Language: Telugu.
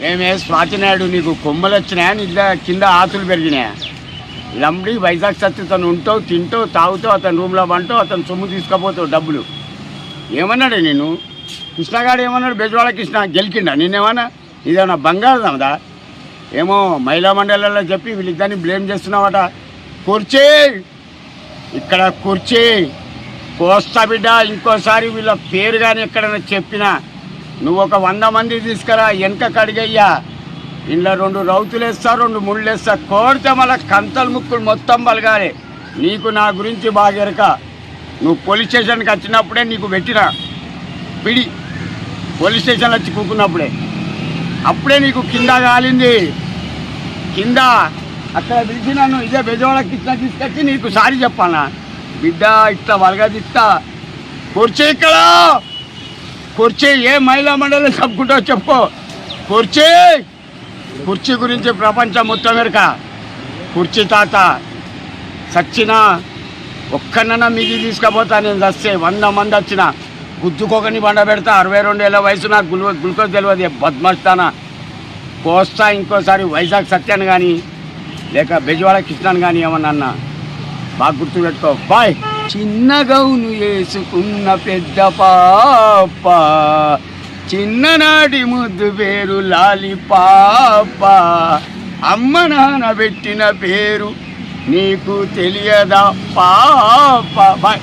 ఏమే స్వాతినాయుడు నీకు కొమ్మలు వచ్చినాయా నిద్ర కింద ఆతులు పెరిగినాయా? లంబడి వైజాగ్ సత్తి తను ఉంటావు తింటావు తాగుతావు అతను రూమ్లో పంటావు అతను సొమ్ము తీసుకుపోతావు డబ్బులు. ఏమన్నాడు నేను కృష్ణగాడు ఏమన్నాడు? బెజవాడ కృష్ణ గెలికిండా? నేనేమన్నా ఇదేమన్నా బంగాళదా ఏమో మహిళా మండలాల్లో చెప్పి వీళ్ళిద్దరిని బ్లేమ్ చేస్తున్నావట. కుర్చీ! ఇక్కడ కుర్చీ! కోస్తా బిడ్డ ఇంకోసారి వీళ్ళ పేరు కానీ ఎక్కడైనా చెప్పినా నువ్వు ఒక వంద మంది తీసుకురా వెనక కడిగయ్యా. ఇంట్లో రెండు రౌతులు వేస్తా రెండు ముళ్ళు వేస్తా కోడితే మళ్ళీ కంతలు ముక్కులు మొత్తం పలగాలి. నీకు నా గురించి బాగా ఎరక. నువ్వు పోలీస్ స్టేషన్కి వచ్చినప్పుడే నీకు పెట్టిన. పిడి. పోలీస్ స్టేషన్లో వచ్చి కూకున్నప్పుడే. అప్పుడే నీకు కింద కాలింది. కింద. అక్కడ పిలిచి నన్ను ఇదే బెజవాడకి ఇట్లా తీసుకొచ్చి నీకు సారీ చెప్పానా బిడ్డ ఇట్లా వలగదిస్తా కూర్చో ఇక్కడ. కుర్చీ ఏ మహిళా మండలి చెప్పుకుంటావు చెప్పు. కుర్చీ! కుర్చీ గురించి ప్రపంచం మొత్తం ఎరక కుర్చీ తాత సచ్చిన ఒక్కనన్నా మిగి తీసుకుపోతా నేను వస్తే వంద మంది వచ్చిన గుద్దుకోకని బండ పెడతా. అరవై రెండు ఏళ్ళ వయసు నాకు గుల్ గ్లూకోజ్ తెలియదు బద్మస్తానా. కోస్తా ఇంకోసారి వైజాగ్ సత్యాన్ని కానీ లేక బెజవాడ కృష్ణాన్ని కానీ ఏమన్నా అన్నా. బాగా గుర్తుపెట్టుకో. బాయ్! చిన్న గౌను వేసుకున్న పెద్ద పాప చిన్ననాటి ముద్దు పేరు లాలి పాప. అమ్మ నాన్న పెట్టిన పేరు నీకు తెలియదా పాప? బాయ్